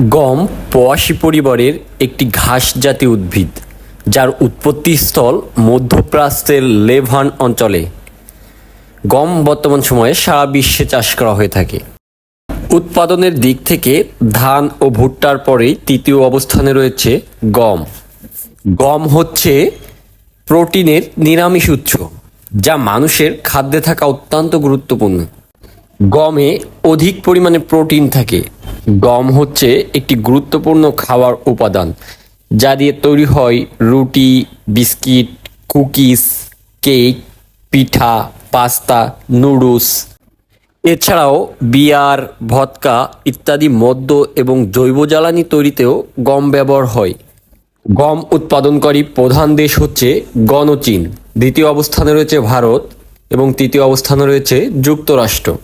গম পোয়াশি পরিবারের একটি ঘাস জাতীয় উদ্ভিদ, যার উৎপত্তিস্থল মধ্যপ্রাচ্যের লেভান অঞ্চলে। গম বর্তমান সময়ে সারা বিশ্বে চাষ করা হয়ে থাকে। উৎপাদনের দিক থেকে ধান ও ভুট্টার পরেই তৃতীয় অবস্থানে রয়েছে গম। গম হচ্ছে প্রোটিনের নিরামিষ উৎস, যা মানুষের খাদ্যে থাকা অত্যন্ত গুরুত্বপূর্ণ। গমে অধিক পরিমাণে প্রোটিন থাকে গম হচ্ছে একটি গুরুত্বপূর্ণ খাবার উপাদান, যা দিয়ে তৈরি হয় রুটি, বিস্কিট, কুকিজ, কেক, পিঠা, পাস্তা, নুডলস। এছাড়াও বিয়ার, ভদকা ইত্যাদি মদ্য এবং জৈব জ্বালানি তৈরিতেও গম ব্যবহার হয়। গম উৎপাদনকারী প্রধান দেশ হচ্ছে গণচীন। দ্বিতীয় অবস্থানে রয়েছে ভারত এবং তৃতীয় অবস্থানে রয়েছে যুক্তরাষ্ট্র।